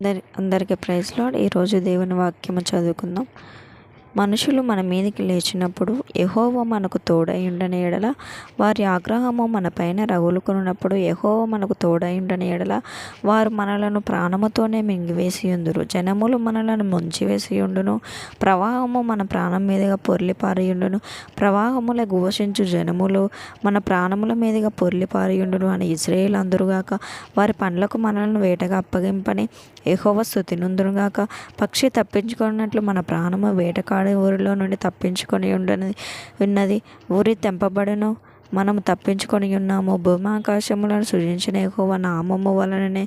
అందరి అందరికీ ప్రైజ్లో ఈరోజు దేవుని వాక్యము చదువుకుందాం. మనుషులు మన మీదకి లేచినప్పుడు యహోవ మనకు తోడయుండని ఎడల వారి ఆగ్రహము మన పైన రగులుకున్నప్పుడు యహోవ మనకు తోడయుండని ఎడల వారు మనలను ప్రాణముతోనే మింగివేసి ఉందురు జనములు మనలను ముంచివేసి ఉండును ప్రవాహము మన ప్రాణం మీదుగా పొర్లిపారియుండును. ప్రవాహముల ఘోషించు జనములు మన ప్రాణముల మీదుగా పొర్లిపారియుండును అని ఇజ్రాయేల్ అందరుగాక వారి పండ్లకు మనలను వేటగా అప్పగింపని యహోవ స్థుతినుందురుగాక. పక్షి తప్పించుకున్నట్లు మన ప్రాణము వేటకాడి ఊరిలో నుండి తప్పించుకొని ఉండని ఉన్నది. ఊరి తెంపబడను. మనము తప్పించుకొని ఉన్నాము. భూమాకాశములను సృజించిన ఎక్కువ నామము వలననే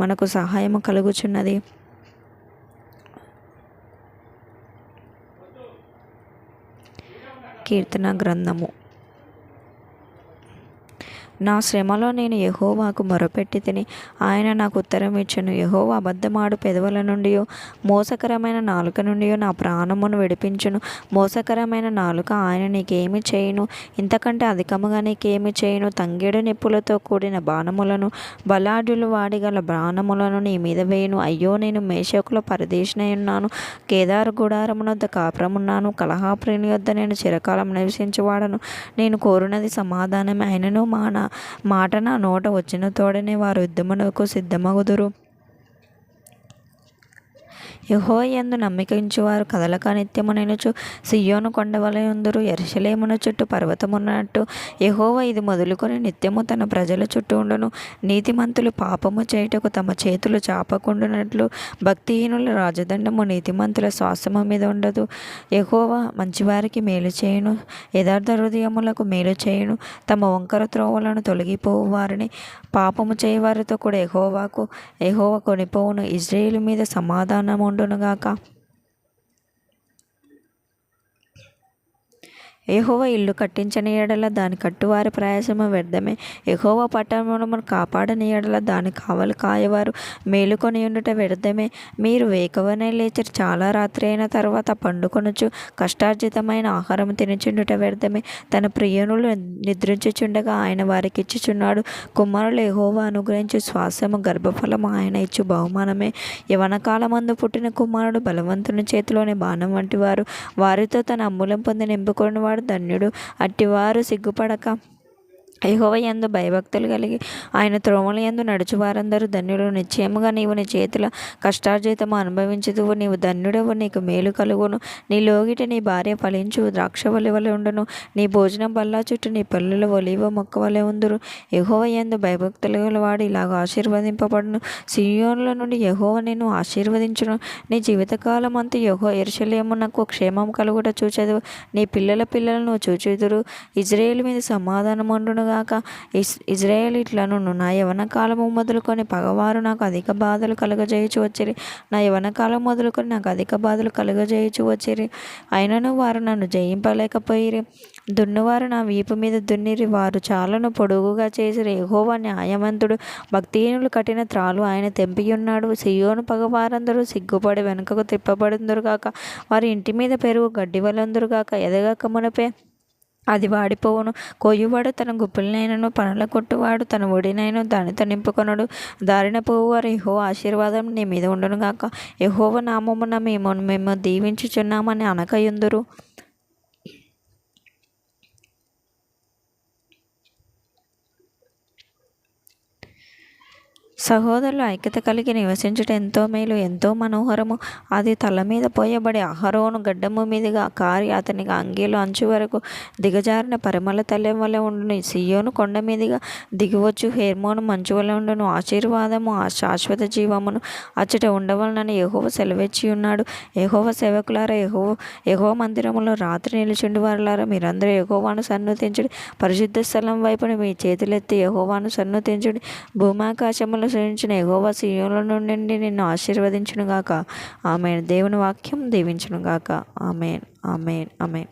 మనకు సహాయము కలుగుచున్నది. కీర్తన గ్రంథము. నా శ్రమలో నేను యహోవాకు మొరపెట్టి తిని ఆయన నాకు ఉత్తరం ఇచ్చను. యహోవా అబద్ధమాడు పెదవుల నుండి మోసకరమైన నాలుక నుండి నా ప్రాణమును విడిపించును. మోసకరమైన నాలుక ఆయన నీకేమి చేయను? ఇంతకంటే అధికముగా నీకేమి చేయను? తంగేడు నిప్పులతో కూడిన బాణములను బలాఢ్యులు వాడిగల బాణములను నీ మీద వేయును. అయ్యో నేను మేషకుల పరదేశినై ఉన్నాను. కేదారు గుడారమునొద్ద కాపురమున్నాను. కలహాప్రేణి వద్ద నేను చిరకాలం నివసించేవాడను. నేను కోరినది సమాధానమే. ఆయనను మానా. మాట నా నోట వచ్చిన తోడనే వారు యుద్ధమునకు సిద్ధమగుదురు. యహోయందు నమ్మకించువారు కదలక నిత్యము నేనుచు సియోను కొండవలయందురు ఎరసలేమున చుట్టూ పర్వతమున్నట్టు యహోవ ఇది మొదలుకొని నిత్యము తన ప్రజల చుట్టూ ఉండును. నీతిమంతులు పాపము చేయుటకు తమ చేతులు చాపకుండునట్లు భక్తిహీనుల రాజదండము నీతిమంతుల శ్వాసము మీద ఉండదు. యహోవ మంచివారికి మేలు చేయును యథార్థ హృదయములకు మేలు చేయును తమ వంకర త్రోవలను తొలగిపోవు వారిని పాపము చేయవారితో కూడా ఎహోవాకు ఎహోవ కొనిపోవును. ఇజ్రాయేల్ మీద సమాధానము ఉండునుగాక. ఏహోవ ఇల్లు కట్టించని ఎడల దాని కట్టువారి ప్రయాసము వ్యర్థమే. ఎహోవ పట్టణమును కాపాడని ఎడల దాని కావలు కాయవారు మేలుకొని ఉండుట వ్యర్థమే. మీరు వేకవనే లేచి చాలా రాత్రి అయిన తర్వాత పండుకొనుచు కష్టార్జితమైన ఆహారం తినుచుండుట వ్యర్థమే. తన ప్రియునులు నిద్రించుచుండగా ఆయన వారికి ఇచ్చుచున్నాడు. కుమారులు ఎహోవ అనుగ్రహించు శ్వాసము గర్భఫలము ఆయన ఇచ్చు బహుమానమే. యవన కాలమందు పుట్టిన కుమారుడు బలవంతుని చేతిలోని బాణం వంటి వారు వారితో తన అమ్ములం పొంది నింపుకొని వాడు ధన్యుడు. అట్టివారు సిగ్గుపడక యహోవ యందు భయభక్తులు కలిగి ఆయన త్రోమల ఎందు నడుచు వారందరూ ధన్యులు. నిశ్చయముగా నీవు నీ చేతుల కష్టార్జితము అనుభవించుదువు. నీవు ధన్యుడవు నీకు మేలు కలుగును. నీ లోగిట నీ భార్య ఫలించు ద్రాక్ష వలి వలె ఉండును. నీ భోజనం బల్లా చుట్టూ నీ పిల్లల ఒలివ మొక్క వలె ఉందురు. యహోవ ఎందు భయభక్తులు వాడు ఇలాగ ఆశీర్వదింపబడును. సియోనుల నుండి యహోవ నేను ఆశీర్వదించును. నీ జీవితకాలం అంతా యహో ఎరుసలేమునకు క్షేమం కలుగుట చూచెదు నీ పిల్లల పిల్లలను చూచుదురు. ఇజ్రాయేల్ మీద సమాధానం ఉండును గాక ఇస్ ఇజ్రాయేలీట్లను నా యవన కాలము మొదలుకొని పగవారు నాకు అధిక బాధలు కలుగజేయచు వచ్చిరి. నా యవన కాలం మొదలుకొని నాకు అధిక బాధలు కలుగజేయచు వచ్చిరి. అయినను వారు నన్ను జయింపలేకపోయిరి. దున్నువారు నా వీపు మీద దున్నిరి. వారు చాలను పొడుగుగా చేసిరి. ఎహోవా న్యాయవంతుడు భక్తిహీనులు కట్టిన త్రాలు ఆయన తెంపియున్నాడు. సియోను పగవారందరూ సిగ్గుపడి వెనుకకు తిప్పబడిందురు గాక. వారి ఇంటి మీద పెరుగు గడ్డి వలందురు గాక. ఎదగక మునపే అది వాడిపోవును. కోయువాడు తన గుప్పులనైనను పనుల కొట్టువాడు తన ఒడినైనా దానితో నింపుకొనడు దారిన పోవువారు ఎహో ఆశీర్వాదం నీ మీద ఉండును గాక ఎహోవ నామమున మేము మేము దీవించుచున్నామని అనకయుందురు. సహోదరులు ఐక్యత కలిగి నివసించుట ఎంతో మేలు ఎంతో మనోహరము. అది తల మీద పోయబడి అహరోను గడ్డము మీదుగా కారి అతనికి అంగీలు అంచు వరకు దిగజారిన పరిమళ తల్లి వల్ల ఉండును. సియోను కొండ మీదుగా దిగివచ్చు. హేర్మోను మంచు వల్ల ఉండును. ఆశీర్వాదము ఆ శాశ్వత జీవమును అచ్చట ఉండవలనని ఎహోవ సెలవిచ్చి ఉన్నాడు. ఎహోవ సేవకులారా ఎహో ఎహో మందిరములో రాత్రి నిలిచిండు వారులారా. మీరందరూ ఎహోవాను సన్నతించుడి. పరిశుద్ధ స్థలం వైపున మీ చేతులెత్తి ఎహోవాను సన్నతించుడి. భూమాకాశములు అనుసరించిన ఎగోవా సీయోల నుండి నిన్ను ఆశీర్వదించునుగాక. ఆమె దేవుని వాక్యం దీవించునుగాక. ఆమెన్. ఆమెన్. ఆమెన్.